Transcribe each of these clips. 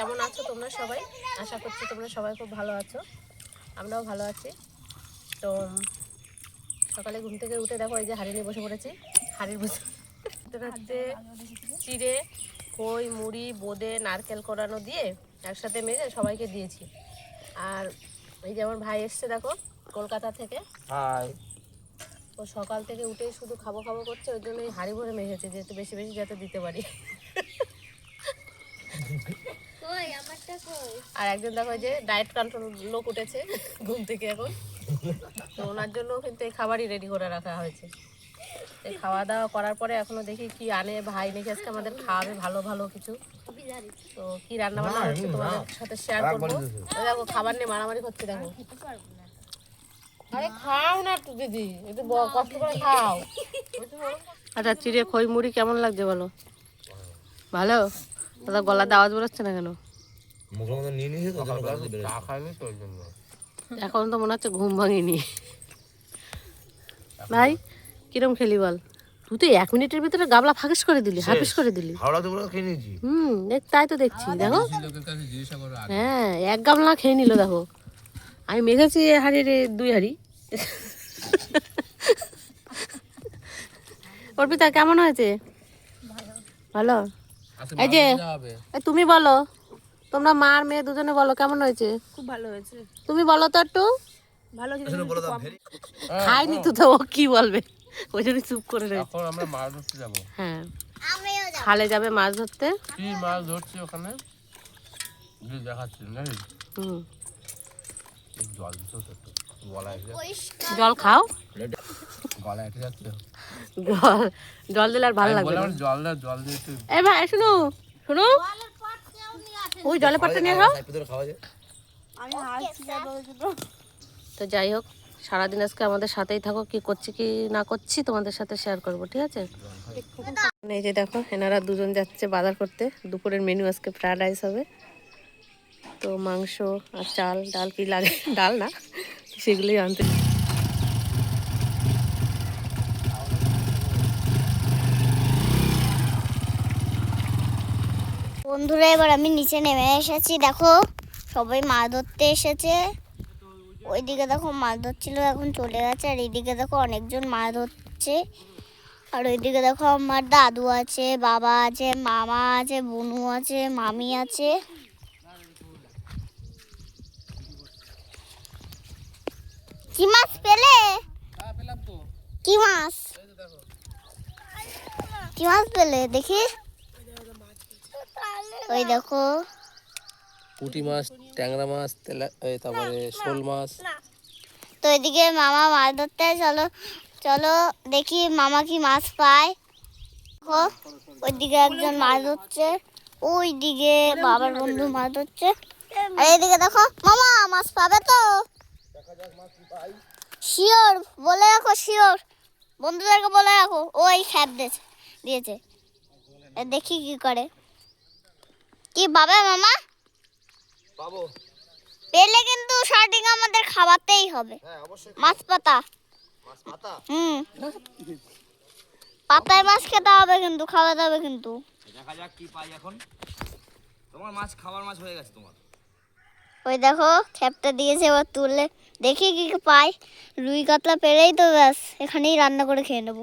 কেমন আছো তোমরা সবাই? আশা করছি তোমরা সবাই খুব ভালো আছো। আমরাও ভালো আছি। তো সকালে ঘুম থেকে উঠে দেখো এই যে হাড়ি নিয়ে বসে পড়েছি। হাড়ির বসে রাত্রে চিড়ে খই মুড়ি বোঁদে নারকেল কোরানো দিয়ে একসাথে মেজে সবাইকে দিয়েছি। আর এই যে আমার ভাই এসছে দেখো কলকাতা থেকে। ও সকাল থেকে উঠেই শুধু খাব খাব করছে ওই জন্য হাড়ি ভরে মেখেছে যেহেতু বেশি বেশি যাতে দিতে পারি। আর একজন দেখো যে ডায়েট কন্ট্রোল লোক উঠেছে ঘুম থেকে এখন। তো ওনার জন্য কিন্তু এই খাবারই রেডি করে রাখা হয়েছে। এই খাওয়া দাওয়া করার পরে এখনও দেখি কি আনে ভাই নাকি আজকে আমাদের খাওয়াবে ভালো ভালো কিছু। তো কি রান্না বান্না হচ্ছে তোমাদের সাথে শেয়ার করব? দেখো খাবার নিয়ে মারামারি করছে দেখো। আরে খাও না একটু দিদি একটু কষ্ট করে খাও। আচ্ছা চিড়ে খই মুড়ি কেমন লাগছে বলো? ভালো? দাদা গলাতে আওয়াজ বেরোচ্ছে না কেন? মুখের মধ্যে নিয়ে নিয়েছে তো। চা খাইনি তো ওই জন্য। এখন তো মনে হচ্ছে ঘুম ভাঙিনি। ভাই কিরম খেলি বল? তুই তো এক মিনিটের ভিতরে গাবলা ফাঁকিস করে দিলি হাফিস করে দিলি। হাওড়া দুপুরে খেয়ে নিয়েছি। হুম দেখ তাই তো দেখছি দেখো। হ্যাঁ এক গামলা খেয়ে নিল দেখো। আমি মেখেছি হাড়ি রে দুই হাড়ি। অর্পিতা কেমন হয়েছে? ভালো। এই যে তুমি বলো তোমরা মা আর মেয়ে দুজনে বলো কেমন হয়েছে? খুব ভালো হয়েছে। তুমি বলো তো একটু। ভালো খাইনি তো তো কি বলবে? ওই জন্য চুপ করে রয়েছে এখন আমরা মাছ ধরতে যাব। হ্যাঁ। খালে যাবে মাছ ধরতে? কি মাছ ধরছি ওখানে? দেখাচ্ছি নাকি হুম। জল দিতে তো একটু গলা এসে জল খাও। জল জল দিলে আর ভালো লাগবে না। জল জল এ ভাই শুনো শুনো। ওই জলের পাটটা নিয়ে খাও। তো যাই হোক সারাদিন আজকে আমাদের সাথেই থাকো কি করছি কি না করছি তোমাদের সাথে শেয়ার করব ঠিক আছে? এই যে দেখো এনারা দুজন যাচ্ছে বাজার করতে। দুপুরের মেনু আজকে ফ্রায়েড রাইস হবে। তো মাংস আর চাল ডাল কি লাগে? ডাল না। সেগুলোই আনতে। বন্ধুরা, এবার আমি নিচে নেমে এসেছি, দেখো। সবাই মাছ ধরতে এসেছে। ওইদিকে দেখো মাছ ধরছিল, এখন চলে গেছে, আর এইদিকে দেখো অনেকজন মাছ ধরছে। আর ওইদিকে দেখো আমার দাদু আছে, বাবা আছে, মামা আছে, বুনু আছে, মামি আছে। কি মাছ পেলে? কি মাছ? কি মাছ পেলে? দেখি। ওই দেখো। পুঁটি মাছ ট্যাংরা মাছ তেলা তারপরে শোল মাছ। তো এদিকে মামা মাছ ধরতে চলো চলো দেখি মামা কি মাছ পায়। দেখো ওইদিকে একজন মাছ ধরছে ওইদিকে বাবার বন্ধু মাছ ধরছে। আর এইদিকে দেখো মামা মাছ পাবে তো। শিওর বলে রাখো শিওর। বন্ধুদেরকে বলে রাখো ওই খ্যাপ দিয়েছে। দিয়েছে দেখি কি করে। কি পাবে মামা? পাবো। পেলে কিন্তু শার্টিং আমাদের খাওয়াতেই হবে। হ্যাঁ অবশ্যই মাছ পাতা মাছ পাতা? হুম। পাতায় মাছ খেতে হবে কিন্তু খাওয়াতে হবে কিন্তু। দেখা যাক কি পাই এখন। তোমার মাছ খাবার মাছ হয়ে গেছে তোমার। ওই দেখো খ্যাপটা দিয়েছে এবার তুললে দেখি কি কি পাই। রুই কাতলা পেলেই তো ব্যাস এখানেই রান্না করে খেয়ে নেব।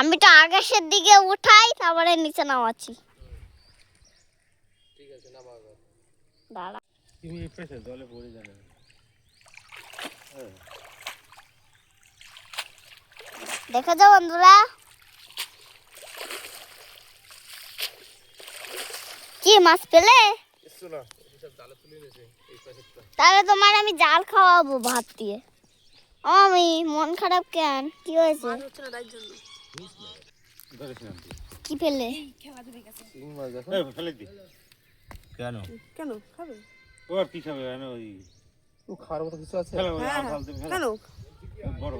আমি তো আকাশের দিকে উঠাই তারপরে নিচে নামাচ্ছি। দাঁড়া। তুমি পেছে জলে পড়ে জানে দেখেছ বন্ধুরা। কি মাছ পেলে? তাহলে তোমার আমি জাল খাওয়াবো ভাত দিয়ে। আমি মন খারাপ কেন? কি হয়েছে? কি পেলে? দেখো। ফেলে কেন? কেন? খাবে? ও আর কি খাবে? জানো ওই ও খাওয়ার মতো কিছু আছে? হ্যাঁ। কেন? বড়।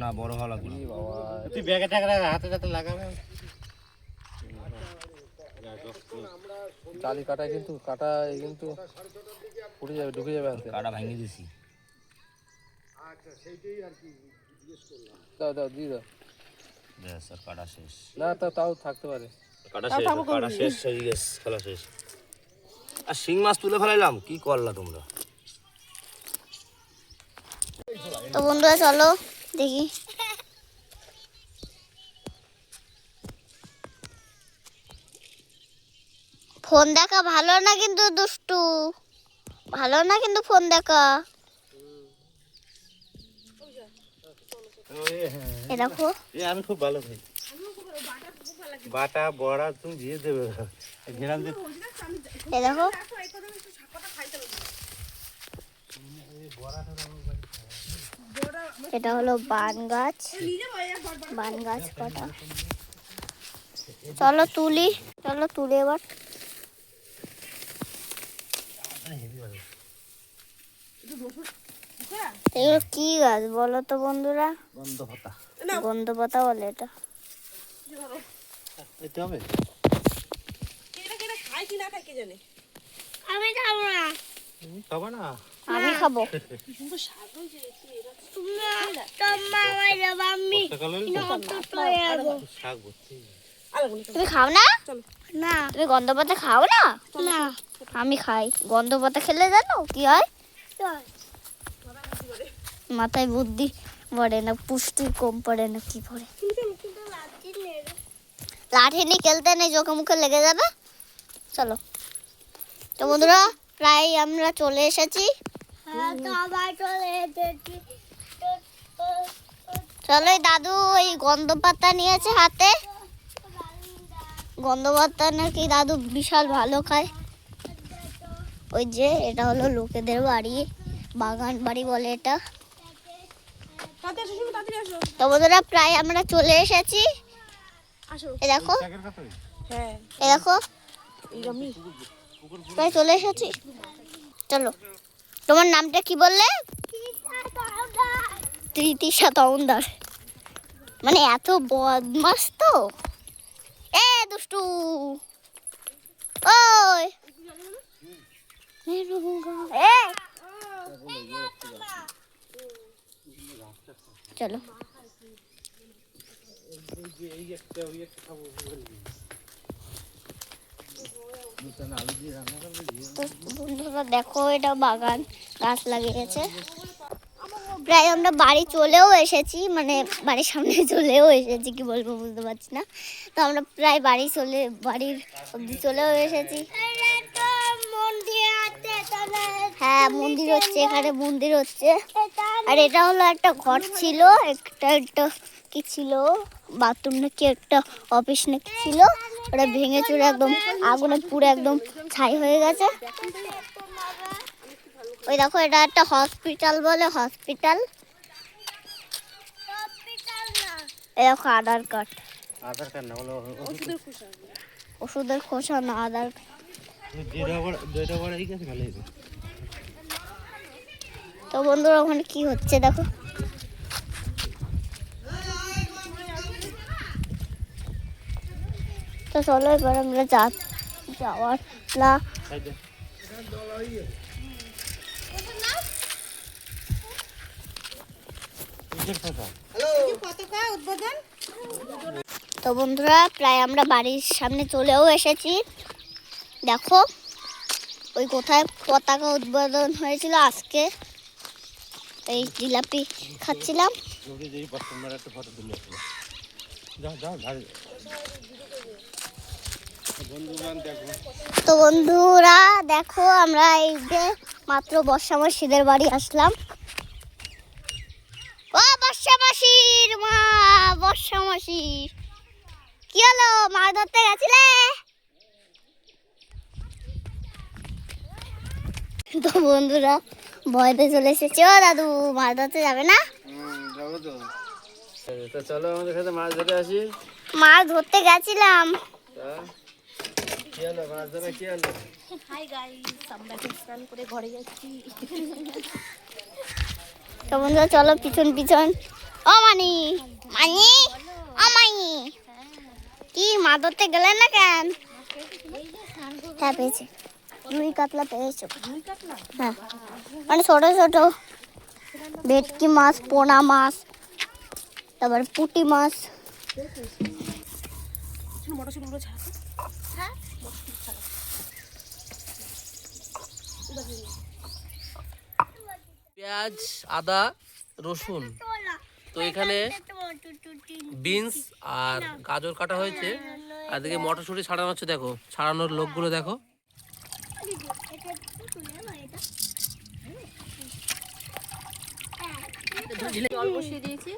না বড় ভালো লাগবে বাবা। তুই ব্যাগে টাকা হাতে টাতে লাগাবে। জালি কাটায় কিন্তু কাটা কিন্তু উঠে যাবে ঢুকে যাবে হাতে। কাটা ভেঙে দিছি আচ্ছা সেইটাই আর কি জিজ্ঞেস করলাম। দাও দাও দিয়ে দাও। ব্যাস কাটা শেষ। না তা তাও থাকতে পারে। কাটা শেষ কাটা শেষ হয়ে গেছে খেলা শেষ। আর শিং মাছ তুলে ফেলাইলাম কি করলা তোমরা? তো বন্ধুরা চলো। দেখি। ফোন দেখা ভালো না কিন্তু দুষ্টু? ভালো না কিন্তু ফোন দেখা? এ দেখো। আমি খুব ভালো খাই বাটা বড়া তুমি দিয়ে দেবে। দেখো। এটা হলো বান গাছ। বান গাছ কটা। চলো তুলি চলো তুলি এবার। এগুলো কি গাছ বলো তো বন্ধুরা? গন্ধ পাতা বলে এটা। এটা হবে? আমি খাব না। তুমি না? আমি খাব। তুমি খাও না? না। তুমি গন্ধ পাতা খাও না? না। আমি খাই। গন্ধ পাতা খেলে জানো কি হয়? মাথায় বুদ্ধি পড়ে না পুষ্টি কম পড়ে না কি পড়ে? লাঠি নিয়ে খেলতে নেই চোখে মুখে লেগে যাবে। চলো। তো বন্ধুরা প্রায় আমরা চলে এসেছি। চলো দাদু ওই গন্ধ পাতা নিয়েছে হাতে। গন্ধ পাতা নাকি দাদু বিশাল ভালো খায়। ওই যে এটা হলো লোকেদের বাড়ি বাগান বাড়ি বলে এটা। তো বন্ধুরা প্রায় আমরা চলে এসেছি। এ দেখো। হ্যাঁ। এ দেখো। প্রায় চলে এসেছি। চলো। তোমার নামটা কি বললে? তৃতিশা তমদার মানে এত বদমাস তো? এ দুষ্টু। ওই। চলো। তো বন্ধুরা দেখো, এটা বাগান, গাছ লাগিয়েছে। প্রায় আমরা বাড়ি চলেও এসেছি মানে বাড়ির সামনে চলেও এসেছি, কি বলব বুঝতে পারছি না। তো আমরা প্রায় বাড়ি চলে, বাড়ির অব্দি চলেও এসেছি। হ্যাঁ মন্দির হচ্ছে, এখানে মন্দির হচ্ছে। আর এটা হলো একটা ঘর ছিল, একটা একটা কি ছিল? বাথরুম নাকি একটা, অফিস নাকি ছিল? ওটা ভেঙে চুরে একদম আগুনে পুরো একদম ছাই হয়ে গেছে। ওই দেখো এটা একটা হসপিটাল বলে হসপিটাল এই দেখো আধার কার্ড। আধার কার্ড না বলো ওষুধের খোসা। না আধার তো বন্ধুরা ওখানে কি হচ্ছে দেখো? তো চলো, এবার আমরা যা যাওয়ার না। তো। বন্ধুরা, প্রায় আমরা বাড়ির সামনে চলেও এসেছি। দেখো, ওই কোথায় পতাকা উদ্বোধন হয়েছিল আজকে। এই জিলাপি খাচ্ছিলাম। যাও যাও তো বন্ধুরা দেখো আমরা এই যে মাত্র বর্ষা মাসিদের বাড়ি আসলাম। ও বর্ষা মাসির মা বর্ষা মাসি কি হলো মাছ ধরতে গেছিলে? তো বন্ধুরা ভয়তে চলে এসেছে। ও দাদু মাছ ধরতে যাবে না? তো। চলো আমাদের সাথে মাছ ধরে আসি। মাছ ধরতে গেছিলাম। তা বন্ধুরা চলো পিছন পিছন। ও মানি মানি ও মানি। কি মা ধরতে গেলে না কেন? হ্যাঁ পেয়েছি। রুই কাতলা পেয়েছ। হ্যাঁ। মানে ছোট ছোট। ভেটকি মাছ পোনা মাছ তারপর পুটি মাছ। পেঁয়াজ, আদা, রসুন। তো এখানে বিনস আর গাজর কাটা হয়েছে। আর দিকে মটরশুঁটি ছাড়ানো হচ্ছে, দেখো। ছাড়ানোর লোকগুলো, দেখো। জল বসিয়ে দিয়েছি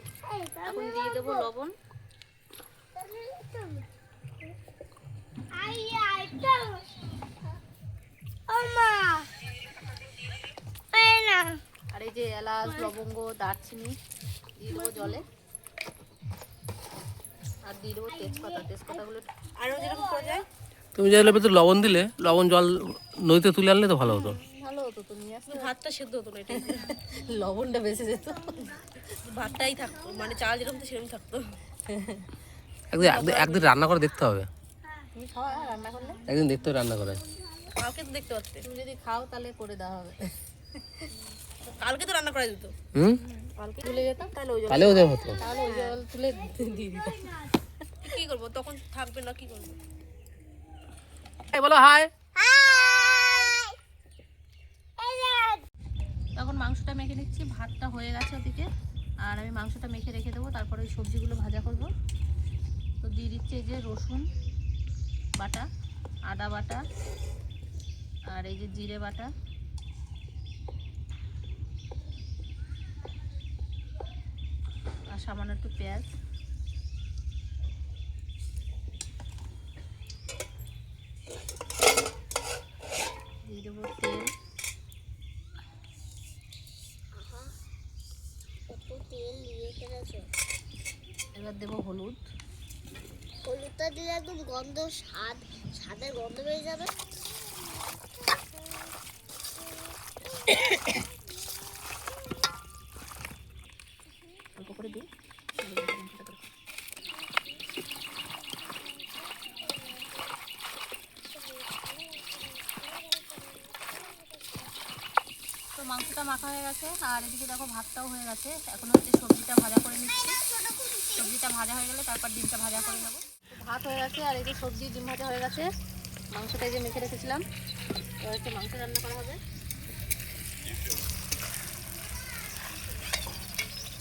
এখন দিয়ে দেবো লবণ আর এই যে এলাচ লবঙ্গ দারচিনি দিয়ে দেবো জলে। আর দিয়ে দেবো তেজপাতা। তেজপাতাগুলো আরও যেরকম করে যায়। তুমি ভেতর লবণ দিলে লবণ জল নদীতে তুলে আনলে তো ভালো হতো। ভালো হতো তো ভাতটা সেদ্ধ হতো না এটা লবণটা বেঁচে যেত। ভাতটাই থাকতো মানে চাল যেরকম তো সেরকম থাকতো। একদিন একদিন একদিন রান্না করে দেখতে হবে। তুমি খাওয়া রান্না করলে? একদিন দেখতে হবে রান্না করে। কালকে তো দেখতে পারতে তুমি যদি খাও তাহলে করে দেওয়া হবে। কালকে তো রান্না করা যেত। হুম? কালকে তুলে যেতাম তাহলে ওই জল তাহলে ওদের হতো। তাহলে ওই জল তুলে দিয়ে দিতাম। কি করব? তখন থাকবে না কি করব? এই বলো হাই তখন মাংসটা মেখে নিচ্ছি ভাতটা হয়ে গেছে ওদিকে। আর আমি মাংসটা মেখে রেখে দেবো তারপরে ওই সবজিগুলো ভাজা করব। তো দিয়ে দিচ্ছে যে রসুন বাটা আদা বাটা আর এই যে জিরে বাটা। আর সামান্য একটু পেঁয়াজ। দিয়ে দেবো তেল। এবার দেবো হলুদ। হলুদটা দিলে একদম গন্ধ স্বাদ স্বাদের গন্ধ বেরিয়ে যাবে। তো মাংসটা মাখা হয়ে গেছে, আর এদিকে দেখো ভাতটাও হয়ে গেছে। এখন হচ্ছে সবজিটা ভাজা করে নিচ্ছি। সবজিটা ভাজা হয়ে গেলে তারপর ডিমটা ভাজা করে নেব। ভাত হয়ে গেছে, আর এই যে সবজি ডিম ভাজা হয়ে গেছে, মাংসটা এই যে মেখে রেখেছিলাম। এবার হচ্ছে মাংস রান্না করা হবে।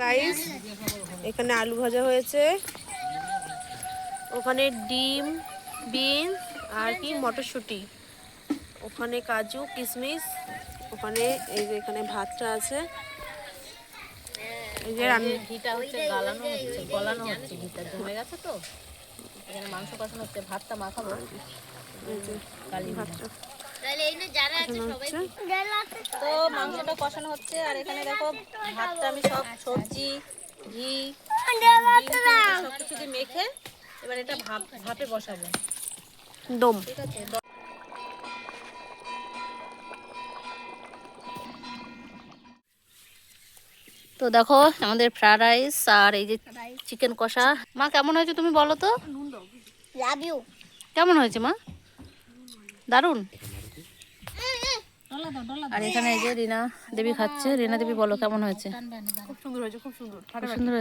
গাইস এখানে আলু ভাজা হয়েছে। ওখানে ডিম, বিনস আর কি মটরশুঁটি। ওখানে কাজু কিশমিশ ওখানে এই যে এখানে ভাতটা আছে। এই যে রান্না। ঘিটা হচ্ছে গালানো হচ্ছে গলানো হচ্ছে ঘিটা। জমে গেছে তো? এখানে মাংস কষানো হচ্ছে ভাতটা মাখাবো। কালি ভাতটা তো মাংসটা কষানো হচ্ছে আর এখানে দেখো ভাতটা আমি সব সবজি ঘি সব কিছু দিয়ে মেখে এবার এটা ভাপ ভাপে বসাবো। দম। ঠিক আছে তো দেখো আমাদের ফ্রাইড রাইস আর এই যে চিকেন কষা। মা কেমন হয়েছে তুমি বলো তো? কেমন হয়েছে মা? দারুণ আর এখানে এই যে রিনা দেবী খাচ্ছে। রিনা দেবী বলো কেমন হয়েছে? খুব সুন্দর হয়েছে খুব সুন্দর। খুব সুন্দর